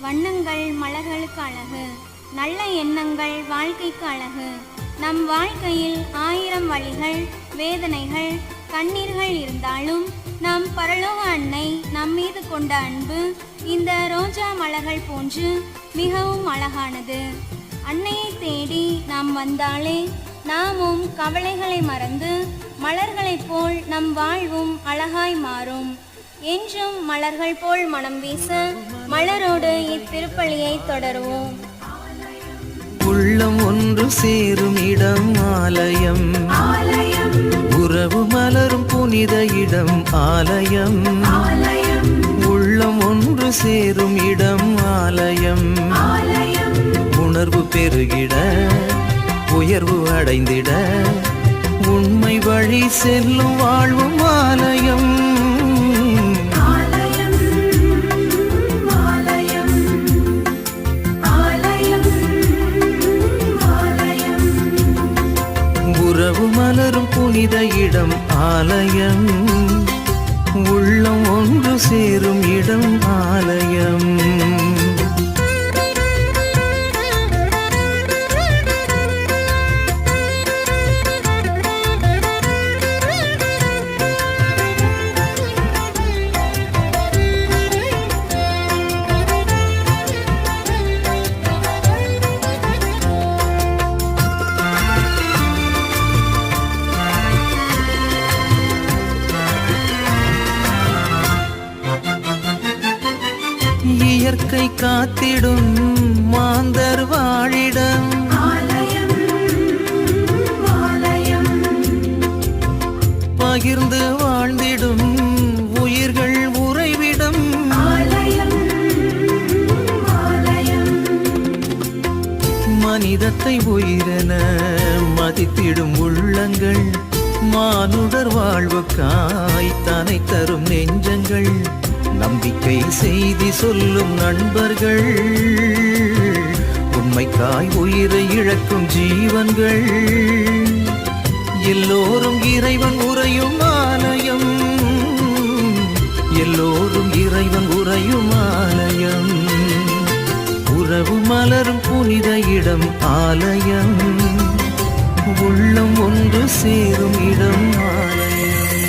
வண்ணங்கள் மலர்களுக்கு அழகு நல்ல எண்ணங்கள் வாழ்க்கைக்கு அழகு. நம் வாழ்க்கையில் ஆயிரம் வழிகள் வேதனைகள் கண்ணீர்கள் இருந்தாலும் நம் பரலோக அன்னை நம் மீது கொண்ட அன்பு இந்த ரோஜா மலர்கள் போன்று மிகவும் அழகானது. அன்னையை தேடி நாம் வந்தாலே நாமும் கவலைகளை மறந்து மலர்களைப் போல் நம் வாழ்வும் அழகாய் மாறும். என்றும் மலர்கள் போல் மனம் வீச மலரோடு இத்திருப்பலியை தொடருவோம். உள்ளம் ஒன்று சேரும் இடம் ஆலயம். உறவு மலரும் புனித இடம் ஆலயம். உள்ளம் ஒன்று சேரும் இடம் ஆலயம். உணர்வு பெருகிட உயர்வு அடைந்திட உண்மை வழி செல்லும் வாழ்வும் ஆலயம். மலரும் புனித இடம் ஆலயம். உள்ளம் ஒன்று சேரும் இயற்கை காத்திடும் மாந்தர் வாழிடம். பகிர்ந்து வாழ்ந்திடும் உயிர்கள் உறைவிடம். மனிதத்தை உயிரென மதித்திடும் உள்ளங்கள். மானுடர் வாழ்வுக்காய் தனை தரும் நெஞ்சங்கள். நம்பிக்கை செய்தி சொல்லும் நண்பர்கள். உண்மைக்காய் உயிரை இழக்கும் ஜீவன்கள். எல்லோரும் இறைவன் உறையும் ஆலயம். எல்லோரும் இறைவன் உறையும் ஆலயம். உறவு மலரும் புனித இடம் ஆலயம். உள்ளம் ஒன்று சேரும் இடம் ஆலயம்.